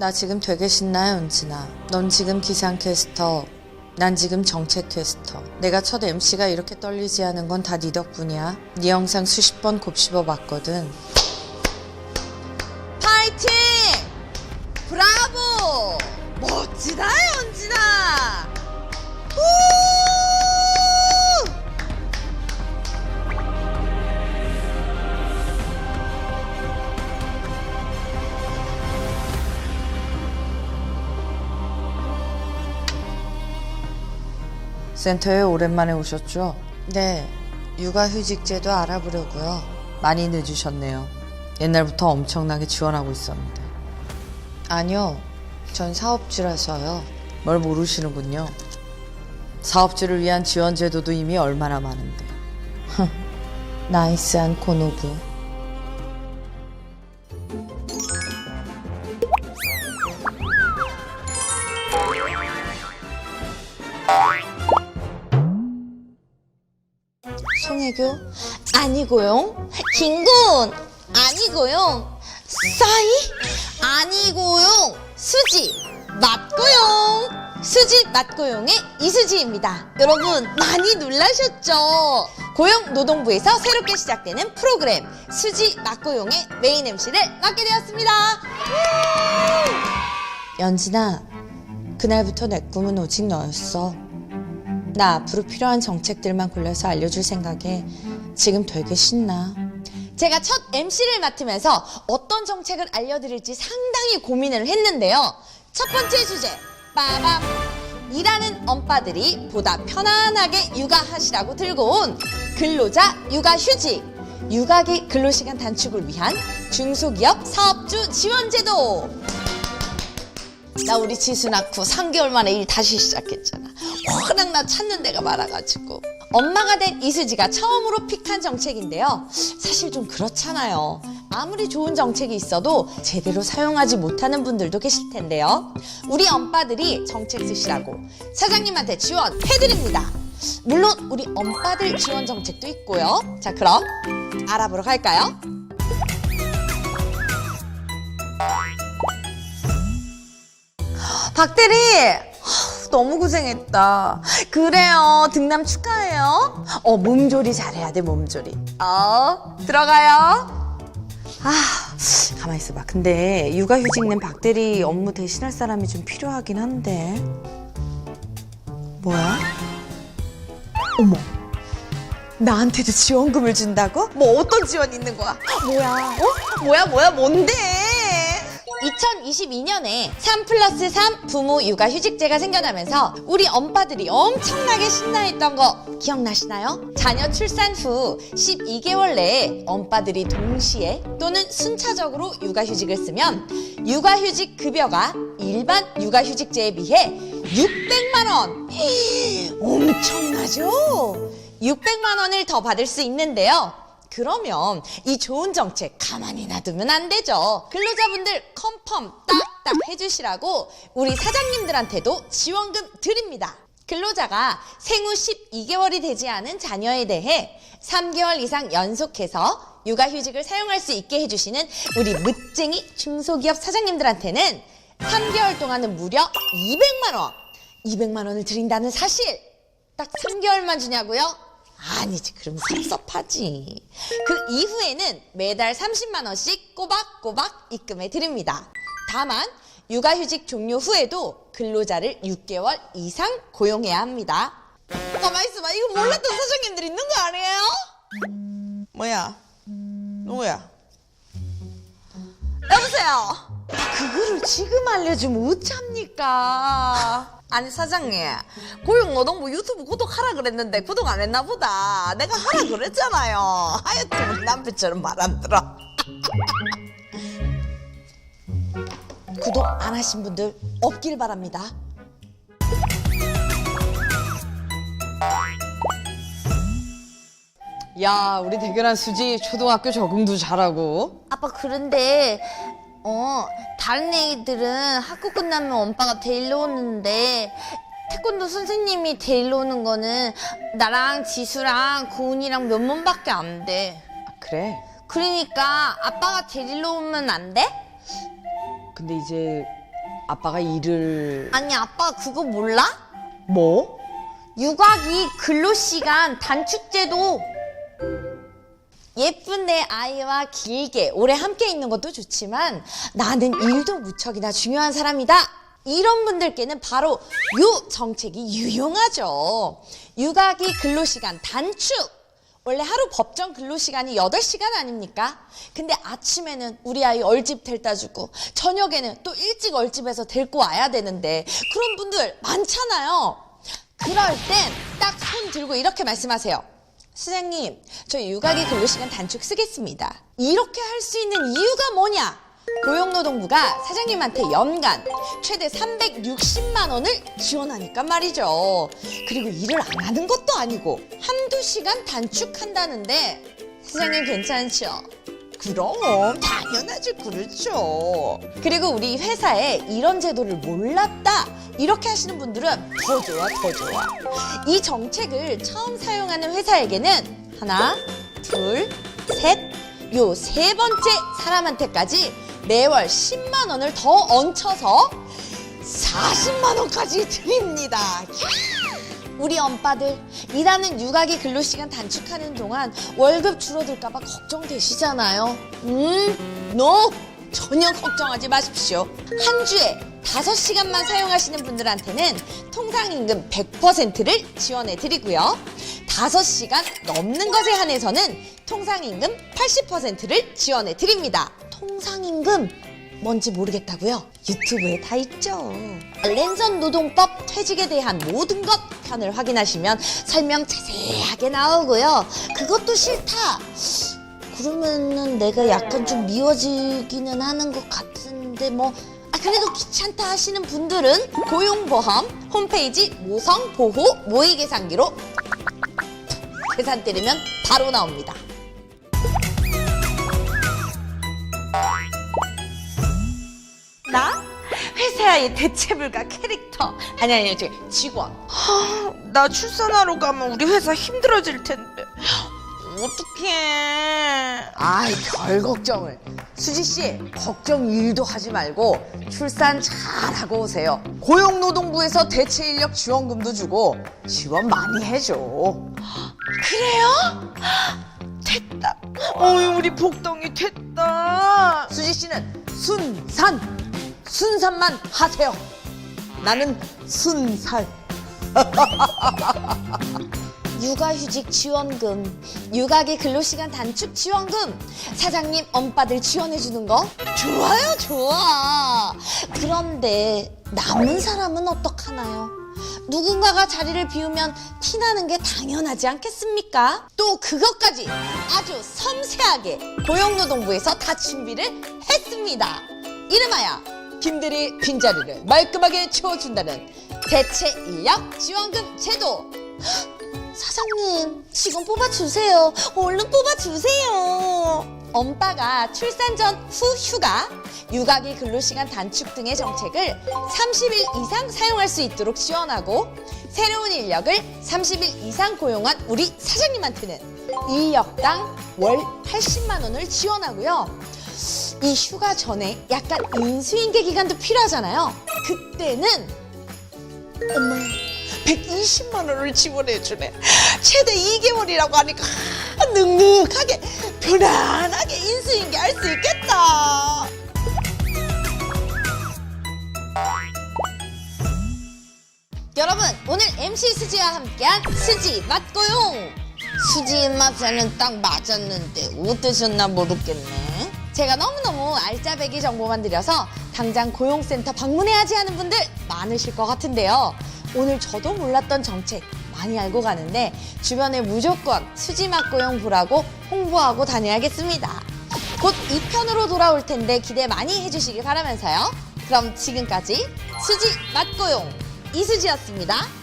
나 지금 되게 신나, 연진아. 넌 지금 기상캐스터. 난 지금 정책캐스터. 내가 첫 MC가 이렇게 떨리지 않은 건 다 네 덕분이야. 네 영상 수십 번 곱씹어 봤거든. 파이팅! 브라보! 멋지다, 센터에 오랜만에 오셨죠? 네. 육아휴직제도 알아보려고요. 많이 늦으셨네요. 옛날부터 엄청나게 지원하고 있었는데. 아니요. 전 사업주라서요. 뭘 모르시는군요. 사업주를 위한 지원 제도도 이미 얼마나 많은데. 나이스한 코노부. 송혜교? 아니고요. 김군! 아니고요. 싸이? 아니고요. 수지! 맞고요. 수지 맞고용의 이수지입니다. 여러분 많이 놀라셨죠? 고용노동부에서 새롭게 시작되는 프로그램 수지 맞고용의 메인 MC를 맡게 되었습니다. 연진아, 그날부터 내 꿈은 오직 너였어. 나 앞으로 필요한 정책들만 골라서 알려줄 생각에 지금 되게 신나. 제가 첫 MC를 맡으면서 어떤 정책을 알려드릴지 상당히 고민을 했는데요. 첫 번째 주제, 빠밤! 일하는 엄빠들이 보다 편안하게 육아하시라고 들고 온 근로자 육아 휴직, 육아기 근로시간 단축을 위한 중소기업 사업주 지원제도. 나 우리 지수 낳고 3개월 만에 일 다시 시작했잖아. 워낙 나 찾는 데가 많아가지고. 엄마가 된 이수지가 처음으로 픽한 정책인데요. 사실 좀 그렇잖아요. 아무리 좋은 정책이 있어도 제대로 사용하지 못하는 분들도 계실 텐데요. 우리 엄빠들이 정책 쓰시라고 사장님한테 지원해드립니다. 물론 우리 엄빠들 지원 정책도 있고요. 자, 그럼 알아보러 갈까요? 박대리! 너무 고생했다. 그래요. 등남 축하해요. 어, 몸조리 잘해야 돼, 몸조리. 어, 들어가요. 아, 가만 있어봐. 근데 육아휴직 낸 박대리 업무 대신할 사람이 좀 필요하긴 한데. 뭐야? 어머. 나한테도 지원금을 준다고? 뭐 어떤 지원 있는 거야? 뭐야? 어? 뭐야, 뭐야, 뭔데? 2022년에 3 플러스 3 부모 육아 휴직제가 생겨나면서 우리 엄빠들이 엄청나게 신나했던 거 기억나시나요? 자녀 출산 후 12개월 내에 엄빠들이 동시에 또는 순차적으로 육아 휴직을 쓰면 육아 휴직 급여가 일반 육아 휴직제에 비해 600만 원. 엄청나죠? 600만 원을 더 받을 수 있는데요. 그러면 이 좋은 정책 가만히 놔두면 안 되죠. 근로자분들 컨펌 딱딱 해주시라고 우리 사장님들한테도 지원금 드립니다. 근로자가 생후 12개월이 되지 않은 자녀에 대해 3개월 이상 연속해서 육아휴직을 사용할 수 있게 해주시는 우리 멋쟁이 중소기업 사장님들한테는 3개월 동안은 무려 200만 원, 200만 원을 드린다는 사실 딱 3개월만 주냐고요? 아니지, 그럼 섭섭하지. 그 이후에는 매달 30만 원씩 꼬박꼬박 입금해 드립니다. 다만 육아휴직 종료 후에도 근로자를 6개월 이상 고용해야 합니다. 가만 있어봐, 이거 몰랐던 사장님들 있는 거 아니에요? 뭐야? 누구야? 여보세요. 그거를 지금 알려주면 어쩝니까? 아니 사장님. 고용노동부 유튜브 구독하라 그랬는데 구독 안 했나 보다. 내가 하라 그랬잖아요. 하여튼 우리 남편처럼 말 안 들어. 구독 안 하신 분들 없길 바랍니다. 야, 우리 대견한 수지 초등학교 적응도 잘하고. 아빠 그런데 어 다른 애들은 학교 끝나면 엄마가 데리러 오는데 태권도 선생님이 데리러 오는 거는 나랑 지수랑 고은이랑 몇 번밖에 안 돼. 아, 그래. 그러니까 아빠가 데리러 오면 안 돼? 근데 이제 아빠가 일을 아니 아빠 그거 몰라? 뭐? 육아기 근로시간 단축제도 예쁜 내 아이와 길게 오래 함께 있는 것도 좋지만 나는 일도 무척이나 중요한 사람이다. 이런 분들께는 바로 요 정책이 유용하죠. 육아기 근로시간 단축. 원래 하루 법정 근로시간이 8시간 아닙니까? 근데 아침에는 우리 아이 얼집 델다 주고 저녁에는 또 일찍 얼집해서 데리고 와야 되는데 그런 분들 많잖아요. 그럴 땐 딱 손 들고 이렇게 말씀하세요. 선생님, 저 육아기 근로시간 단축 쓰겠습니다. 이렇게 할 수 있는 이유가 뭐냐? 고용노동부가 사장님한테 연간 최대 360만 원을 지원하니까 말이죠. 그리고 일을 안 하는 것도 아니고 한두 시간 단축한다는데 사장님 괜찮죠? 그럼 당연하지 그렇죠. 그리고 우리 회사에 이런 제도를 몰랐다 이렇게 하시는 분들은 더 좋아 더 좋아. 이 정책을 처음 사용하는 회사에게는 하나, 둘, 셋, 요 세 번째 사람한테까지 매월 10만 원을 더 얹혀서 40만 원까지 드립니다. 우리 엄빠들 일하는 육아기 근로시간 단축하는 동안 월급 줄어들까봐 걱정되시잖아요. 음, 노 전혀 걱정하지 마십시오. 한 주에 5시간만 사용하시는 분들한테는 통상임금 100%를 지원해 드리고요. 5시간 넘는 것에 한해서는 통상임금 80%를 지원해 드립니다. 통상임금 뭔지 모르겠다고요? 유튜브에 다 있죠. 랜선 노동법 퇴직에 대한 모든 것 편을 확인하시면 설명 자세하게 나오고요. 그것도 싫다. 그러면은 내가 약간 좀 미워지기는 하는 것 같은데 뭐 아, 그래도 귀찮다 하시는 분들은 고용보험 홈페이지 모성보호 모의계산기로 계산 때리면 바로 나옵니다. 나? 회사의 대체불가 캐릭터 아니 아니 저 직원 나 출산하러 가면 우리 회사 힘들어질 텐데. 어떡해. 아이 별 걱정을 수지 씨 걱정 일도 하지 말고 출산 잘하고 오세요 고용노동부에서 대체 인력 지원금도 주고 지원 많이 해줘 그래요? 됐다. 어이, 우리 복덩이 됐다. 수지 씨는 순산 순산만 하세요 나는 순살 육아휴직 지원금, 육아기 근로시간 단축 지원금, 사장님 엄빠들 지원해주는 거 좋아요, 좋아. 그런데 남은 사람은 어떡하나요? 누군가가 자리를 비우면 티나는 게 당연하지 않겠습니까? 또 그것까지 아주 섬세하게 고용노동부에서 다 준비를 했습니다. 이름하여 김대리 빈자리를 말끔하게 채워준다는 대체 인력 지원금 제도. 사장님, 직원 뽑아주세요. 얼른 뽑아주세요. 엄빠가 출산 전 후 휴가, 육아기 근로시간 단축 등의 정책을 30일 이상 사용할 수 있도록 지원하고 새로운 인력을 30일 이상 고용한 우리 사장님한테는 인력당 월 80만 원을 지원하고요. 이 휴가 전에 약간 인수인계 기간도 필요하잖아요. 그때는 어머 120만 원을 지원해 주네. 최대 2개월이라고 하니까 아, 눅눅하게 편안하게 인수인계 할 수 있겠다. 여러분 오늘 MC 수지와 함께한 수지 맛고용 수지 입맛에는 딱 맞았는데 어떠셨나 모르겠네 제가 너무너무 알짜배기 정보만 드려서 당장 고용센터 방문해야지 하는 분들 많으실 것 같은데요. 오늘 저도 몰랐던 정책 많이 알고 가는데 주변에 무조건 수지 맛고용 보라고 홍보하고 다녀야겠습니다. 곧 2편으로 돌아올 텐데 기대 많이 해주시길 바라면서요. 그럼 지금까지 수지 맛고용 이수지였습니다